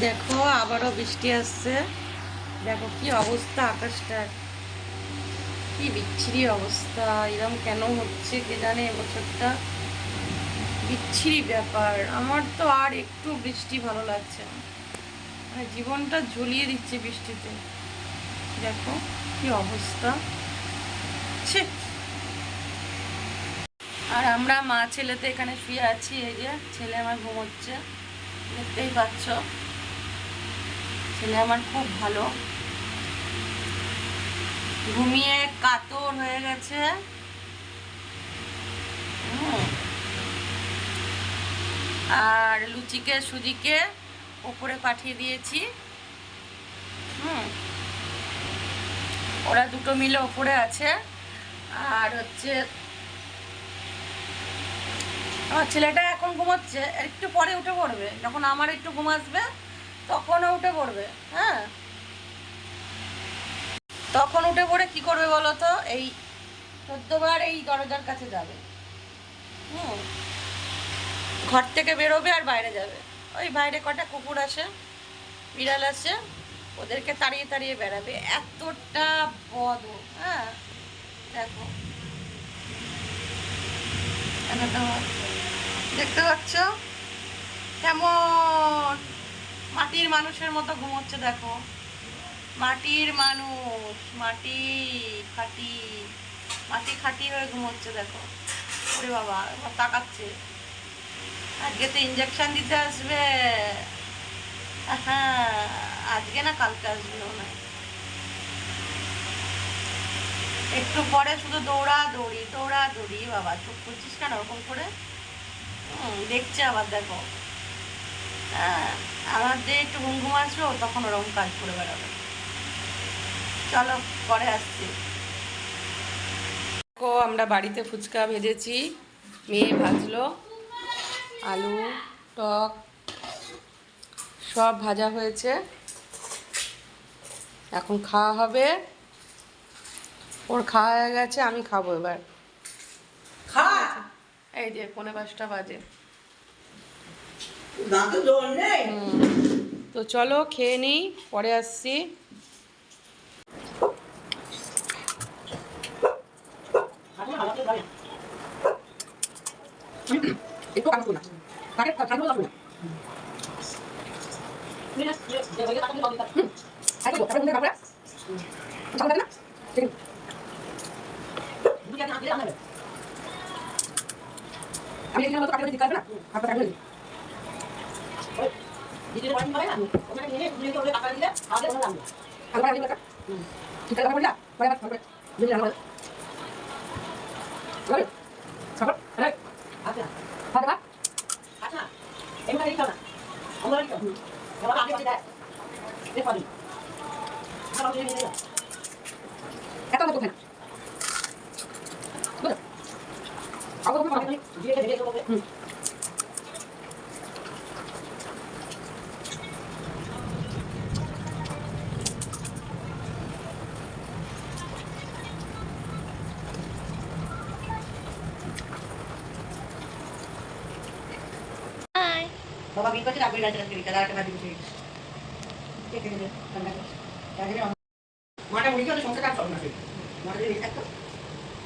দেখো, আবারও বৃষ্টি আসছে। দেখো কি অবস্থা আকাশটার। কি বিচ্ছিরি অবস্থা। এরকম কেন হচ্ছে কে জানে এবছরটা? বিচ্ছিরি ব্যাপার। আমার তো আর একটু বৃষ্টি ভালো লাগছে না। মানে জীবনটা ঝুলিয়ে দিচ্ছে বৃষ্টিতে। দেখো কি অবস্থা। ছি। আর আমরা মা ছেলেতে এখানে শুয়ে আছি, এই যে ছেলে আমার ঘুমোচ্ছে। দেখতেই পাচ্ছ। ছেলে আমার খুব ভালো। ঘুমিয়ে কাতর হয়ে গেছে। আর লুচিকে, সুজিকে ওপরে পাঠিয়ে দিয়েছি। হুম। ওরা দুটো মিলে ওপরে আছে। আর হচ্ছে আমার ছেলেটা এখন ঘুমাচ্ছে, একটু পরে উঠে পড়বে। যখন আমার একটু ঘুম আসবে তখনও উঠে পড়বে হ্যাঁ? তখন উঠে পড়ে কি করবে বলো তো? এই চোদ্দবার এই দরজার কাছে যাবে। হুম। ঘর থেকে বেরোবে আর বাইরে যাবে। ওই বাইরে কটা কুকুর আসে, বিড়াল আসে, ওদেরকে তাড়িয়ে তাড়িয়ে বেড়াবে। এতটা বদ হ্যাঁ? দেখো। দেখতে পাচ্ছ? কেমন? মাটির মানুষের মতো ঘুমোচ্ছে দেখো। মাটির মানুষ মাটি খাটি মাটি খাটি হয়ে ঘুমোচ্ছে দেখো। ওরে বাবা তাকাচ্ছে। আজকে তো ইঞ্জেকশন দিতে আসবে। হ্যাঁ আজকে না কালকে আসবে মনে একটু পরে শুধু দৌড়া দৌড়ি দৌড়া দৌড়ি বাবা চুপ করছিস কেন ওরকম করে? হুম, দেখছে আবার দেখো। হ্যাঁ। আমার যে একটু ঘুম ঘুম আসলো তখন ওরকম কাজ করে বেড়াবে। চলো পরে আসছি। দেখো আমরা বাড়িতে ফুচকা ভেজেছি মেয়ে ভাজলো আলু টক সব ভাজা হয়েছে। এখন খাওয়া হবে। ওর খাওয়া হয়ে গেছে আমি খাব এবার। খা! এই যে পনেরো পাঁচটা বাজে। তো চলো খেয়ে নিই পরে আসছি একটু কাজ করুন কাকে কাজ করুন কাজ করুন আচ্ছা তারপরে কোনটা কাপড় চালা না ঠিক দুটো না দিলে আমাদের আমি এখানে মতো কাটলে দিতে পারবে না হাতটা কাটলে দিতে পারবেন না লাগবে আমরা দিলে কাটা করছে। আপনি মাটা না মাটা যদি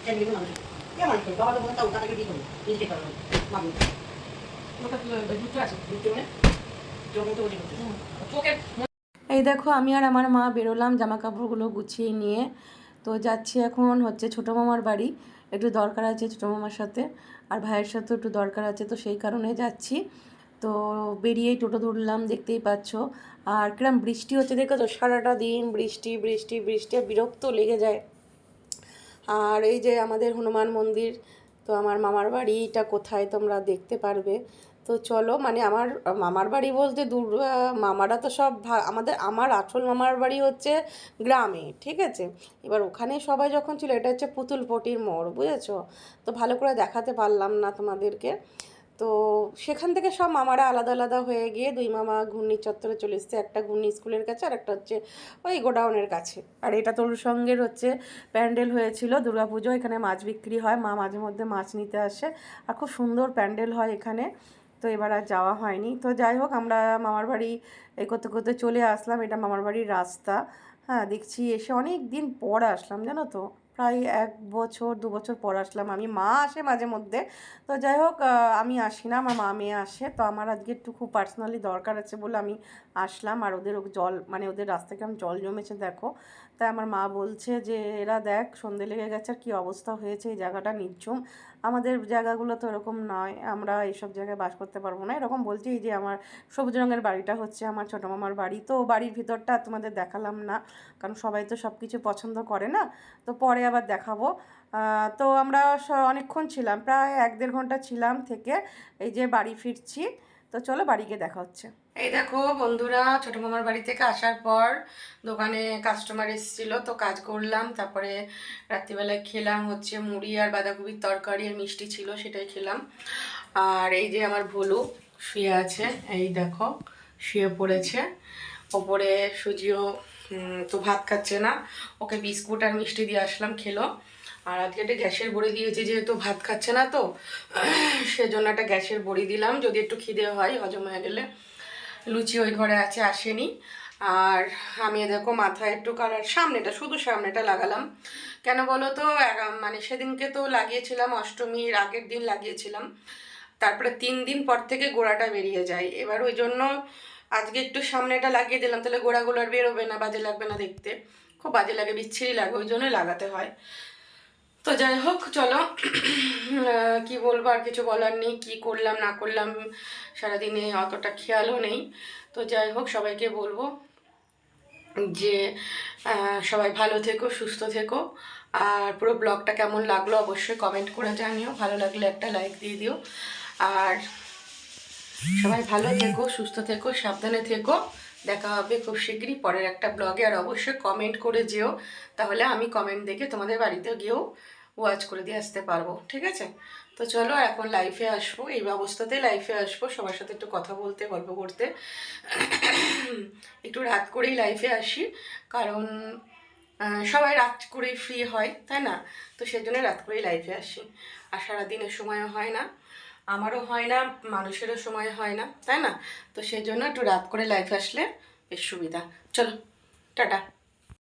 কে বাবা তো কি করবে? নিজে করবে মামি এই দেখো আমি আর আমার মা বেরোলাম জামা কাপড়গুলো গুছিয়ে নিয়ে। তো যাচ্ছি এখন হচ্ছে ছোটো মামার বাড়ি। একটু দরকার আছে ছোটো মামার সাথে। আর ভাইয়ের সাথেও একটু দরকার আছে তো সেই কারণে যাচ্ছি। তো বেরিয়েই টোটো ধরলাম, দেখতেই পাচ্ছ। আর কিরম বৃষ্টি হচ্ছে দেখো তো, সারাটা দিন বৃষ্টি বৃষ্টি বৃষ্টি বিরক্ত লেগে যায়। আর এই যে আমাদের হনুমান মন্দির, তো আমার মামার বাড়িটা কোথায় তোমরা দেখতে পারবে। তো চলো মানে আমার মামার বাড়ি বলতে দূর মামারা তো সব আমাদের, আমার আসল মামার বাড়ি হচ্ছে গ্রামে, ঠিক আছে? এবার ওখানে সবাই যখন ছিল, এটা হচ্ছে পুতুলপটির মোড়, বুঝেছ? তো ভালো করে দেখাতে পারলাম না তোমাদেরকে। তো সেখান থেকে সব মামারা আলাদা আলাদা হয়ে গিয়ে দুই মামা ঘূর্ণি চত্বরে চলে এসছে। একটা ঘূর্ণি স্কুলের কাছে আর একটা হচ্ছে ওই গোডাউনের কাছে। আর এটা তোর সঙ্গের হচ্ছে প্যান্ডেল হয়েছিল দুর্গাপুজো, এখানে মাছ বিক্রি হয়। মা মাঝে মধ্যে মাছ নিতে আসে। আর খুব সুন্দর প্যান্ডেল হয় এখানে। তো এবার আর যাওয়া হয়নি। তো যাই হোক, আমরা মামার বাড়ি এ করতে করতে চলে আসলাম। এটা মামার বাড়ির রাস্তা। হ্যাঁ দেখছি এসে অনেক দিন পর আসলাম, জানো তো। প্রায় এক বছর, দু বছর পর আসলাম আমি। মা আসে মাঝে মধ্যে। তো যাই হোক আমি আসি না, আমার মা মেয়ে আসে। তো আমার আজকে একটু খুব পার্সোনালি দরকার আছে বলে আমি আসলাম। আর ওদের জল মানে ওদের রাস্তা কেমন জল জমেছে, দেখো। তাই আমার মা বলছে যে, এরা দেখ, সন্ধে লেগে গেছে, আর কী অবস্থা হয়েছে, এই জায়গাটা নির্ঝুম। আমাদের জায়গাগুলো তো এরকম নয়, আমরা এইসব জায়গায় বাস করতে পারব না। এরকম বলছি যে আমার সবুজ রঙের বাড়িটা হচ্ছে আমার ছোটো মামার বাড়ি, তো বাড়ির ভিতরটা তোমাদের দেখালাম না, কারণ সবাই তো সব কিছু পছন্দ করে না। তো পরে আবার দেখাবো। তো আমরা অনেকক্ষণ ছিলাম, প্রায় এক দেড় ঘণ্টা ছিলাম থেকে এই যে বাড়ি ফিরছি। তো চলো বাড়ি গিয়ে দেখা হচ্ছে। এই দেখো বন্ধুরা, ছোটো মামার বাড়ি থেকে আসার পর দোকানে কাস্টমার এসেছিল, তো কাজ করলাম, তারপরে রাত্রিবেলায় খেলাম হচ্ছে মুড়ি আর বাঁধাকপির তরকারি আর মিষ্টি ছিল সেটাই খেলাম। আর এই যে আমার ভোলু শুয়ে আছে, এই দেখো, শুয়ে পড়েছে। ওপরে সুজিও তো ভাত খাচ্ছে না, ওকে বিস্কুট আর মিষ্টি দিয়ে আসলাম খেলো। আর আজকে একটা গ্যাসের বড়ি দিয়েছি, যেহেতু ভাত খাচ্ছে না তো, সেজন্য একটা গ্যাসের বড়ি দিলাম, যদি একটু খিদে হয়, হজম হয়ে গেলে। লুচি ওই ঘরে আছে, আসেনি। আর আমি দেখো মাথায় একটু কালার, সামনেটা, শুধু সামনেটা লাগালাম। কেন বলো তো মানে সেদিনকে তো লাগিয়েছিলাম, অষ্টমীর আগের দিন লাগিয়েছিলাম। তারপরে তিন দিন পর থেকে গোড়াটা বেরিয়ে যায়। এবার ওই জন্য আজকে একটু সামনেটা লাগিয়ে দিলাম, তাহলে গোড়াগুলো আর বেরোবে না, বাজে লাগবে না দেখতে। খুব বাজে লাগে, বিচ্ছিরি লাগে, ওই জন্যই লাগাতে হয়। তো যাই হোক, চলো। কি বলব, আর কিছু বলার নেই, কি করলাম, না করলাম, সারাদিনে অতটা খেয়ালও নেই। তো যাই হোক, সবাইকে বলব যে সবাই ভালো থেকো, সুস্থ থেকো। আর পুরো ব্লগটা কেমন লাগল অবশ্যই কমেন্ট করে জানিও। ভালো লাগলে একটা লাইক দিয়ে দিও। আর সবাই ভালো থেকো, সুস্থ থেকো, সাবধানে থেকো। দেখা হবে খুব শীঘ্রই পরের একটা ব্লগে। আর অবশ্যই কমেন্ট করে যেও। তাহলে আমি কমেন্ট দেখে তোমাদের বাড়িতে গিয়েও ওয়াচ করে দিয়ে আসতে পারব। ঠিক আছে? তো চলো এখন লাইফে আসব। এই ব্যবস্থাতেই লাইফে আসব। সবার সাথে একটু কথা বলতে, গল্প করতে। একটু রাত করেই লাইফে আসি। কারণ সবাই রাত করেই ফ্রি হয়, তাই না? তো সেই জন্য রাত করেই লাইফে আসি। আর সারাদিনের সময়ও হয় না। আমারও হয় না, মানুষেরও সময় হয় না, তাই না? তো সেই জন্য একটু রাত করে লাইফ আসলে বেশ সুবিধা। চলো, টাটা।